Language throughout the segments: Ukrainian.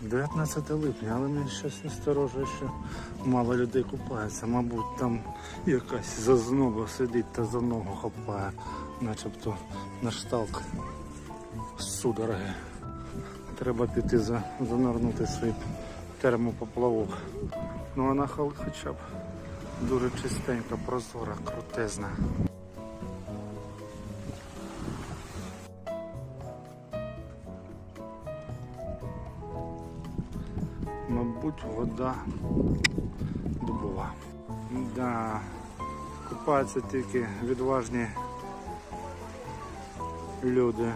19 липня, але мені щось насторожує, що мало людей купається. Мабуть, там якась зазноба сидить та за ногу хапає, начебто на шталк судороги. Треба піти за, занирнути свій термопоплавок. Ну вона хоча б дуже чистенька, прозора, крутезна. Мабуть, вода дубова. Да, купаються тільки відважні люди,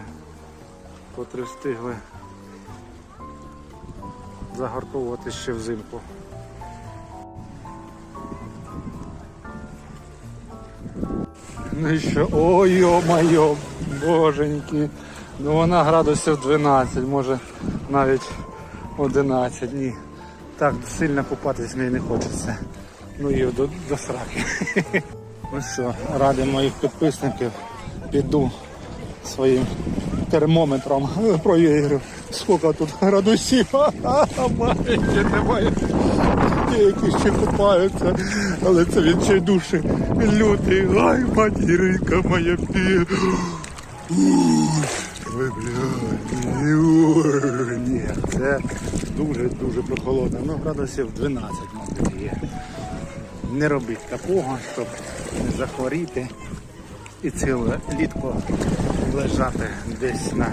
котрі встигли загартовувати ще взимку. Ну і що? Ой, йо-майо, боженьки. Ну вона градусів 12, може навіть 11, ні. Так сильно купатись мені не хочеться. Ну і до, до сраки. Ну що, ради моїх підписників піду своїм термометром провірю, скільки тут градусів. Маленьке немає. Які ще купаються, але це відчайдуший лютий. Ай, матіринка моя пі. Ой, блядь. Це дуже-дуже прохолодно. Ну, градусів 12, мабуть, є. Не робіть такого, щоб не захворіти і ціле літко лежати десь на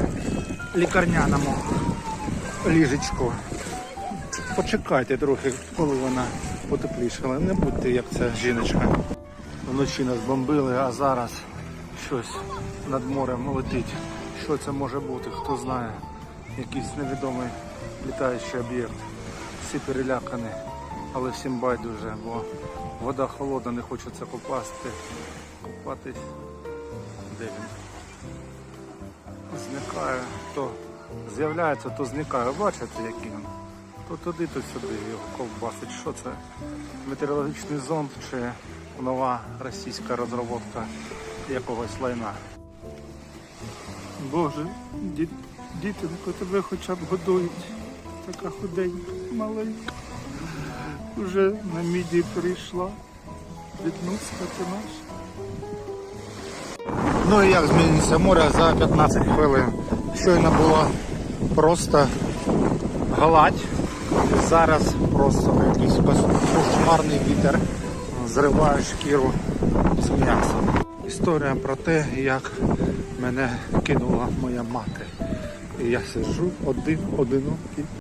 лікарняному ліжечку. Почекайте трохи, коли вона потеплішала. Не будьте як ця жіночка. Вночі нас бомбили, а зараз щось над морем летить. Що це може бути, хто знає. Якийсь невідомий літаючий об'єкт. Всі перелякані, але всім байдуже, бо вода холодна, не хочеться купасти. Купатись. Де він? Зникає, то з'являється, то зникає. Бачите, який він? То туди, то сюди його ковбасить. Що це? Метеорологічний зонд чи нова російська розробка якогось лайна? Боже, ді, дітинко, тебе хоча б годують. Така худенька, маленька. Уже на міді прийшла. Віднуска ти наша. Ну і як зміниться море за 15 хвилин. Щойно було просто гладь. Зараз просто якийсь кошмарний вітер зриває шкіру з м'ясом. Історія про те, як мене кинула моя мати. І я сиджу один одинокий